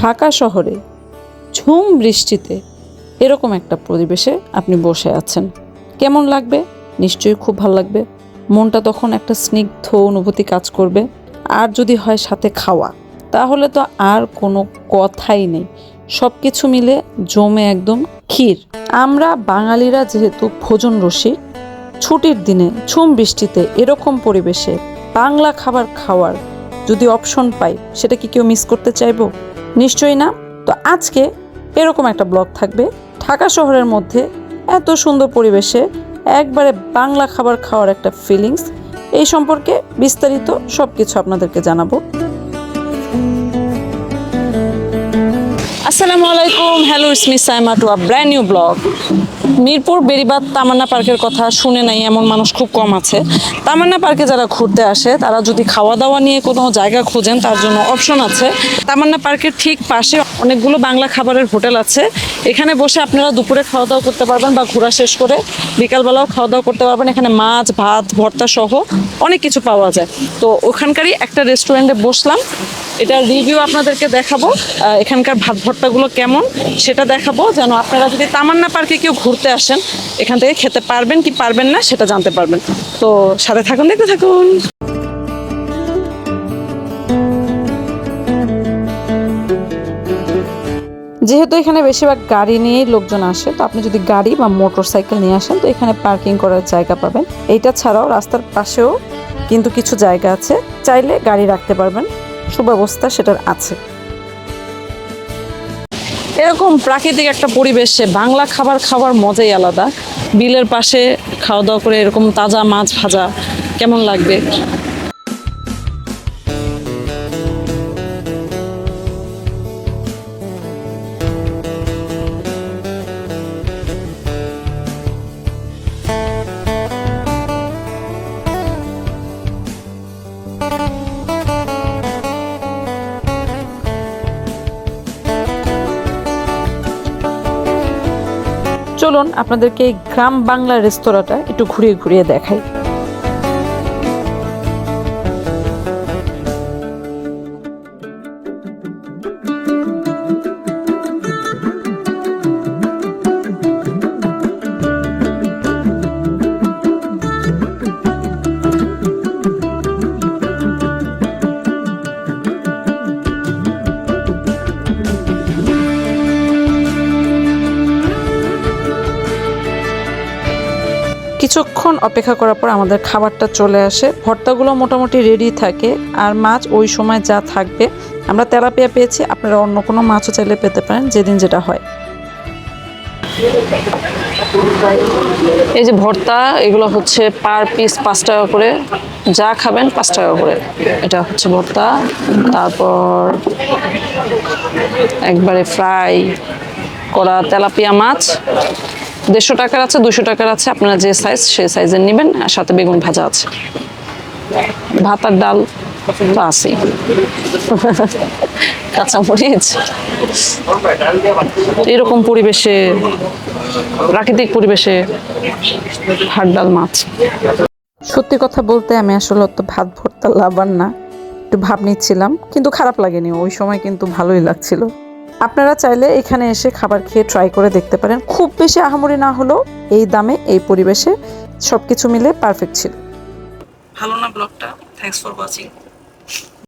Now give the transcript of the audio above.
ঢাকা শহরে ঝুম বৃষ্টিতে এরকম একটা পরিবেশে আপনি বসে আছেন। কেমন লাগবে? নিশ্চয়ই খুব ভালো লাগবে। মনটা তখন একটা স্নিগ্ধ অনুভূতি কাজ করবে। আর যদি হয় সাথে খাওয়া, তাহলে তো আর কোনো কথাই নেই। সব কিছু মিলে জমে একদম ক্ষীর। আমরা বাঙালিরা যেহেতু ভোজন রসিক, ছুটির দিনে ঝুম বৃষ্টিতে এরকম পরিবেশে বাংলা খাবার খাওয়ার যদি অপশন পাই, সেটা কি কেউ মিস করতে চাইব? নিশ্চয়ই না? তো আজকে এরকম একটা ব্লগ থাকবে। ঢাকা শহরের মধ্যে এত সুন্দর পরিবেশে একবারে বাংলা খাবার খাওয়ার একটা ফিলিংস এই সম্পর্কে বিস্তারিত সব কিছু আপনাদেরকে জানাব। আসসালামু আলাইকুম। Hello it's me Saima to a brand new blog Mirpur Beribadh Tamanna পার্কের কথা শুনে নাই, এমন মানুষ খুব কম আছে। তামান্না পার্কে যারা ঘুরতে আসে, তারা যদি খাওয়া দাওয়া নিয়ে কোনো জায়গা খোঁজেন, তার জন্য অপশন আছে। তামান্না পার্কের ঠিক পাশে অনেকগুলো বাংলা খাবারের হোটেল আছে। এখানে বসে আপনারা দুপুরে খাওয়া দাওয়া করতে পারবেন বা ঘোরা শেষ করে বিকালবেলাও খাওয়া দাওয়া করতে পারবেন। এখানে মাছ, ভাত, ভর্তা সহ অনেক কিছু পাওয়া যায়। তো ওখানকারই একটা রেস্টুরেন্টে বসলাম। এটার রিভিউ আপনাদেরকে দেখাবো এখানকার ভাত, ভর্তাগুলো কেমন সেটা দেখাবো। যেন আপনারা যদি তামান্না পার্কে কেউ ঘুরতে আসেন, এখান থেকে খেতে পারবেন কি পারবেন না সেটা জানতে পারবেন। তো সাথে থাকুন, দেখতে থাকুন। যেহেতু এখানে বেশিরভাগ গাড়ি নিয়েই লোকজন আসে, তো আপনি যদি গাড়ি বা মোটর সাইকেল নিয়ে আসেন, তো এখানে পার্কিং করার জায়গা পাবেন। এইটা ছাড়াও রাস্তার পাশেও কিন্তু কিছু জায়গা আছে, চাইলে গাড়ি রাখতে পারবেন। সুব্যবস্থা সেটার আছে। এরকম প্রাকৃতিক একটা পরিবেশে বাংলা খাবার খাওয়ার মজাই আলাদা। বিলের পাশে খাওয়া দাওয়া করে এরকম তাজা মাছ ভাজা কেমন লাগবে? চলুন আপনাদেরকে এই গ্রাম বাংলা রেস্তোরাঁটা একটু ঘুরিয়ে ঘুরিয়ে দেখাই। কিছুক্ষণ অপেক্ষা করার পর আমাদের খাবারটা চলে আসে। ভর্তাগুলো মোটামুটি রেডি থাকে আর মাছ ওই সময় যা থাকবে। আমরা তেলাপিয়া পেয়েছি, আপনারা অন্য কোনো মাছও চাইলে পেতে পারেন যেদিন যেটা হয়। এই যে ভর্তা, এগুলো হচ্ছে পার পিস পাঁচ টাকা করে। যা খাবেন পাঁচ টাকা করে। এটা হচ্ছে ভর্তা, তারপর একবারে ফ্রাই করা তেলাপিয়া মাছ। দেড়শো টাকার আছে দুশো টাকার আছে। আপনারা যে সাইজ সেই সাইজের নেবেন, আর সাথে বেগুন ভাজা আছে। ভাত আর ডাল তো আছেই। কাঁচামরিচ। এরকম পরিবেশে, প্রাকৃতিক পরিবেশে ভাত, ডাল, মাছ। সত্যি কথা বলতে আমি আসলে অত ভাত, ভর্তা লাভার না। একটু ভাব নিচ্ছিলাম, কিন্তু খারাপ লাগেনি। ওই সময় কিন্তু ভালোই লাগছিল। আপনারা চাইলে এখানে এসে খাবার খেয়ে ট্রাই করে দেখতে পারেন। খুব বেশি আহামরি না হলেও এই দামে, এই পরিবেশে সব কিছু মিলে পারফেক্ট ছিল। ভালো না ব্লগটা থ্যাংকস ফর ওয়াচিং